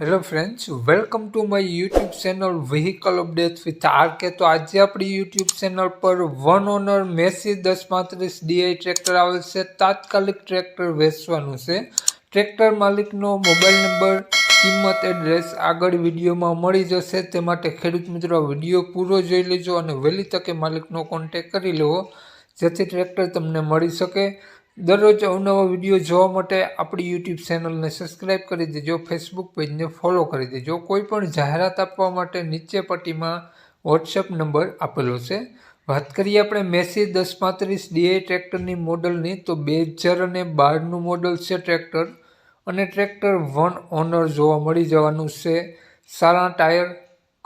Hello friends welcome to my YouTube channel vehicle update with R K તો આજે આપણી YouTube channel પર one owner Massey દસ પાંત્રીસ ડીઆઈ ટ્રેક્ટર આવેલ છે. તાત્કાલિક ટ્રેક્ટર વેચવાનું છે. ટ્રેક્ટર માલિકનો મોબાઈલ નંબર કિંમત એડ્રેસ આગળ વિડીયોમાં મળી જશે. તે માટે ખેડૂત મિત્રો, વીડિયો પૂરો જોઈ લેજો અને વહેલી તકે માલિકનો કોન્ટેક કરી લેવો, જેથી ટ્રેક્ટર તમને મળી શકે. દરરોજ અવનવા વીડિયો જોવા માટે આપણી યુટ્યુબ ચેનલને સબસ્ક્રાઇબ કરી દેજો ફેસબુક પેજને ફોલો કરી દેજો. કોઈ પણ જાહેરાત આપવા માટે નીચે પટ્ટીમાં વોટ્સએપ નંબર આપેલો છે. વાત કરીએ આપણે મેસી દસ પાંત્રીસ ડીઆઈ ટ્રેક્ટરની મોડલની, તો બે હજાર અને બારનું મોડલ છે ટ્રેક્ટર. અને ટ્રેક્ટર વન ઓનર જોવા મળી જવાનું છે. સારા ટાયર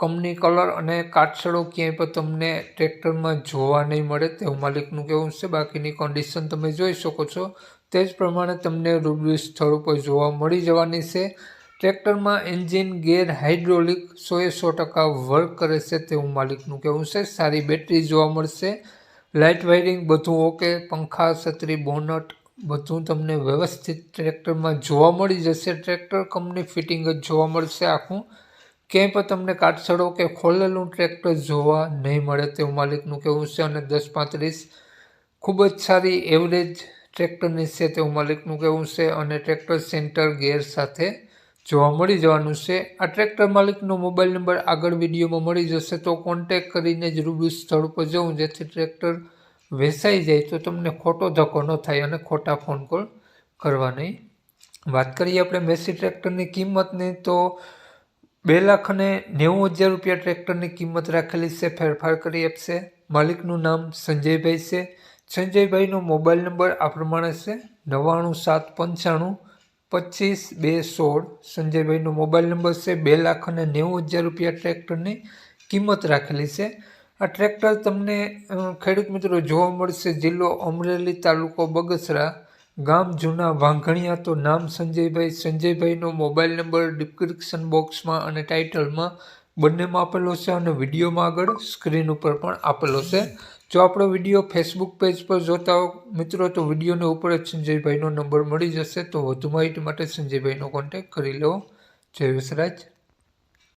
કંપની કલર અને કાટછડો ક્યાંય પણ તમને ટ્રેક્ટરમાં જોવા નહીં મળે તેવું માલિકનું કહેવું છે. બાકીની કન્ડિશન તમે જોઈ શકો છો. તે જ પ્રમાણે તમને રૂબરૂ સ્થળ ઉપર જોવા મળી જવાની છે. ટ્રેક્ટરમાં એન્જિન ગેર હાઇડ્રોલિક સોએ સો ટકા વર્ક કરે છે તેવું માલિકનું કહેવું છે. સારી બેટરી જોવા મળશે. લાઇટ વાયરિંગ બધું ઓકે. પંખા, છત્રી, બોનટ બધું તમને વ્યવસ્થિત ટ્રેક્ટરમાં જોવા મળી જશે. ટ્રેક્ટર કંપની ફિટિંગ જ જોવા મળશે આખું. ક્યાંય પણ તમને કાટસડો કે ખોલેલું ટ્રેક્ટર જોવા નહીં મળે તેવું માલિકનું કહેવું છે અને દસ પાંત્રીસ ખૂબ જ સારી એવરેજ ટ્રેક્ટરની છે તેવું માલિકનું કહેવું છે અને ટ્રેક્ટર સેન્ટર ગેર સાથે જોવા મળી જવાનું છે. આ ટ્રેક્ટર માલિકનો મોબાઈલ નંબર આગળ વિડીયોમાં મળી જશે તો કોન્ટેક કરીને જ રૂબરૂ સ્થળ પર જવું, જેથી ટ્રેક્ટર વેચાઈ જાય તો તમને ખોટો ધક્કો ન થાય અને ખોટા ફોન કોલ કરવા નહીં વાત કરીએ. આપણે મેસી ટ્રેક્ટરની કિંમતની તો બે લાખ અને નેવું હજાર રૂપિયા ટ્રેક્ટરની કિંમત રાખેલી છે, ફેરફાર કરી આપશે. માલિકનું નામ સંજયભાઈ છે. સંજયભાઈનો મોબાઈલ નંબર આ પ્રમાણે છે, નવ્વાણું સાત પંચાણું પચીસ બે સોળ. સંજયભાઈનો મોબાઈલ નંબર છે, બે લાખ અને નેવું હજાર રૂપિયા ટ્રેક્ટરની કિંમત રાખેલી છે. આ ટ્રેક્ટર તમને ખેડૂત મિત્રો, જોવા મળશે. જિલ્લો અમરેલી તાલુકો બગસરા. ગામ જૂના વાંઘણિયા તો નામ સંજયભાઈ. સંજયભાઈનો મોબાઈલ નંબર ડિસ્ક્રિપ્શન બોક્સમાં અને ટાઇટલમાં બંનેમાં આપેલો છે અને વિડીયોમાં આગળ સ્ક્રીન ઉપર પણ આપેલો છે. જો આપણો વીડિયો ફેસબુક પેજ પર જોતા હો મિત્રો, તો વિડીયોને ઉપર જ સંજયભાઈનો નંબર મળી જશે. તો વધુ માહિતી માટે સંજયભાઈનો કોન્ટેક કરી લેવો જય વિસરાજ.